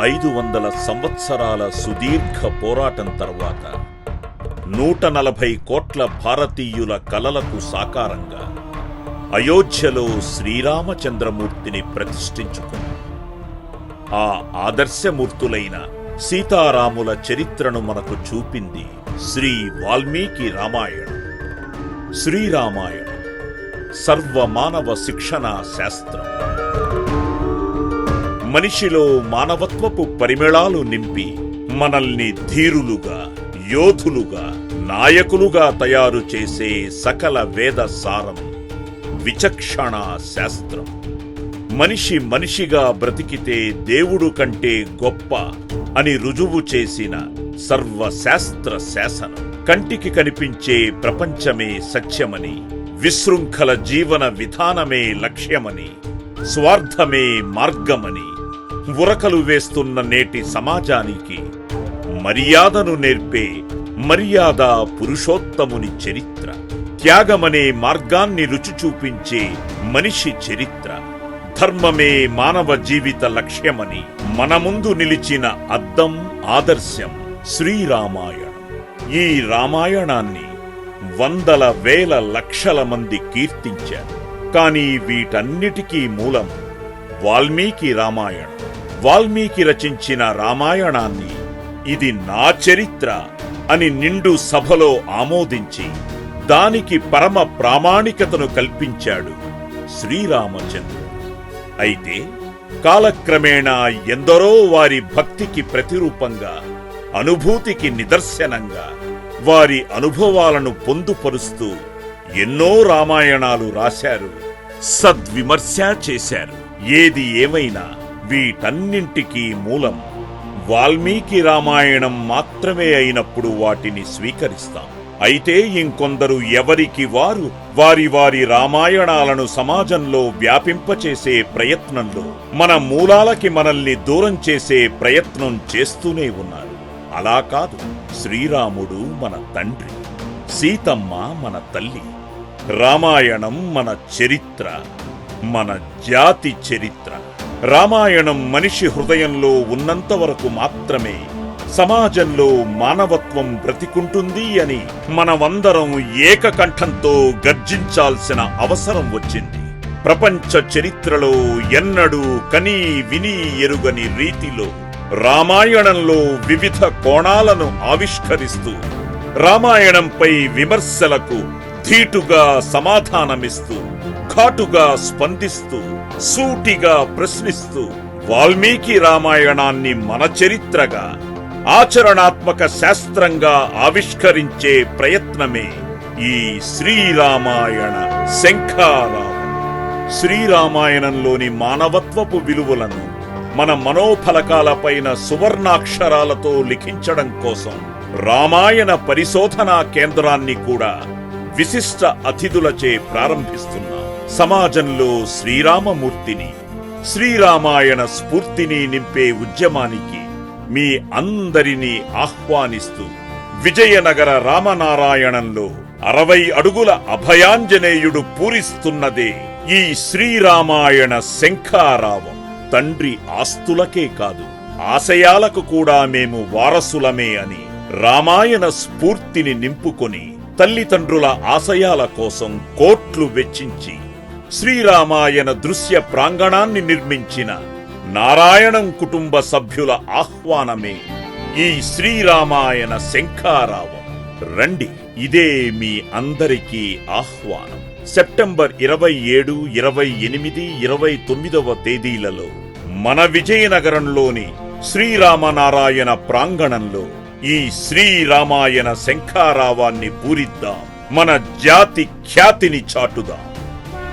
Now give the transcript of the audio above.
ఐదు వందల సంవత్సరాల సుదీర్ఘ పోరాటం తర్వాత నూట నలభై కోట్ల భారతీయుల కలలకు సాకారంగా అయోధ్యలో శ్రీరామచంద్రమూర్తిని ప్రతిష్ఠించుకుంది. ఆ ఆదర్శమూర్తులైన సీతారాముల చరిత్రను మనకు చూపింది శ్రీ వాల్మీకి రామాయణం. శ్రీరామాయణం సర్వమానవ శిక్షణా శాస్త్రం. మనిషిలో మానవత్వపు పరిమళాలు నింపి మనల్ని ధీరులుగా యోధులుగా నాయకులుగా తయారు చేసే సకల వేద సారం విచక్షణ శాస్త్రం. మనిషి మనిషిగా బ్రతికితే దేవుడు కంటే గొప్ప అని రుజువు చేసిన సర్వశాస్త్ర శాసనం. కంటికి కనిపించే ప్రపంచమే సత్యమని విశృంఖల జీవన విధానమే లక్ష్యమని స్వార్థమే మార్గమని ఉరకలు వేస్తున్న నేటి సమాజానికి మర్యాదను నేర్పే మర్యాద పురుషోత్తముని చరిత్ర. త్యాగమనే మార్గాన్ని రుచి చూపించే మనిషి చరిత్ర. ధర్మమే మానవ జీవిత లక్ష్యమని మన ముందు నిలిచిన అద్దం ఆదర్శం శ్రీరామాయణం. ఈ రామాయణాన్ని వందల వేల లక్షల మంది కీర్తించారు. కానీ వీటన్నిటికీ మూలం వాల్మీకి రామాయణం. వాల్మీకి రచించిన రామాయణాన్ని ఇది నా చరిత్ర అని నిండు సభలో ఆమోదించి దానికి పరమ ప్రామాణికతను కల్పించాడు శ్రీరామచంద్రుడు. అయితే కాలక్రమేణా ఎందరో వారి భక్తికి ప్రతిరూపంగా అనుభూతికి నిదర్శనంగా వారి అనుభవాలను పొందుపరుస్తూ ఎన్నో రామాయణాలు రాశారు సద్విమర్శ చేశారు. ఏది ఏమైనా వీటన్నింటికీ మూలం వాల్మీకి రామాయణం మాత్రమే అయినప్పుడు వాటిని స్వీకరిస్తాం. అయితే ఇంకొందరు ఎవరికి వారు వారి వారి రామాయణాలను సమాజంలో వ్యాపింపచేసే ప్రయత్నంలో మన మూలాలకి మనల్ని దూరం చేసే ప్రయత్నం చేస్తూనే ఉన్నారు. అలా కాదు శ్రీరాముడు మన తండ్రి సీతమ్మ మన తల్లి రామాయణం మన చరిత్ర మన జాతి చరిత్ర. రామాయణం మనిషి హృదయంలో ఉన్నంత వరకు మాత్రమే. సమాజంలో మానవత్వం బ్రతికుంటుంది అని మనమందరం ఏకకంఠంతో గర్జించాల్సిన అవసరం వచ్చింది. ప్రపంచ చరిత్రలో ఎన్నడూ కనీ విని ఎరుగని రీతిలో రామాయణంలో వివిధ కోణాలను ఆవిష్కరిస్తూ రామాయణంపై విమర్శలకు ధీటుగా సమాధానమిస్తూ ఘాటుగా స్పందిస్తూ సూటిగా ప్రశ్నిస్తూ వాల్మీకి రామాయణాన్ని మన చరిత్రగా ఆచరణాత్మక శాస్త్రంగా ఆవిష్కరించే ప్రయత్నమే ఈ శ్రీరామాయణ శంఖారావం శ్రీరామాయణంలోని మానవత్వపు విలువలను మన మనోఫలకాలపైన సువర్ణాక్షరాలతో లిఖించడం కోసం రామాయణ పరిశోధనా కేంద్రాన్ని కూడా విశిష్ట అతిథులచే ప్రారంభిస్తున్నారు సమాజంలో శ్రీరామమూర్తిని శ్రీరామాయణ స్ఫూర్తిని నింపే ఉద్యమానికి మీ అందరినీ ఆహ్వానిస్తూ విజయనగర రామనారాయణంలో అరవై అడుగుల అభయాంజనేయుడు పూరిస్తున్నదే ఈ శ్రీరామాయణ శంఖారావం. తండ్రి ఆస్తులకే కాదు ఆశయాలకు కూడా మేము వారసులమే అని రామాయణ స్ఫూర్తిని నింపుకొని తల్లిదండ్రుల ఆశయాల కోసం కోట్లు వెచ్చించి శ్రీరామాయణ దృశ్య ప్రాంగణాన్ని నిర్మించిన నారాయణం కుటుంబ సభ్యుల ఆహ్వానమే ఈ శ్రీరామాయణ శంఖారావం. రండి ఇదే మీ అందరికీ ఆహ్వానం. సెప్టెంబర్ ఇరవై ఏడు ఇరవై ఎనిమిది ఇరవై తొమ్మిదవ తేదీలలో మన విజయనగరంలోని శ్రీరామనారాయణ ప్రాంగణంలో ఈ శ్రీరామాయణ శంఖారావాన్ని పూరిద్దాం. మన జాతి ఖ్యాతిని చాటుదాం.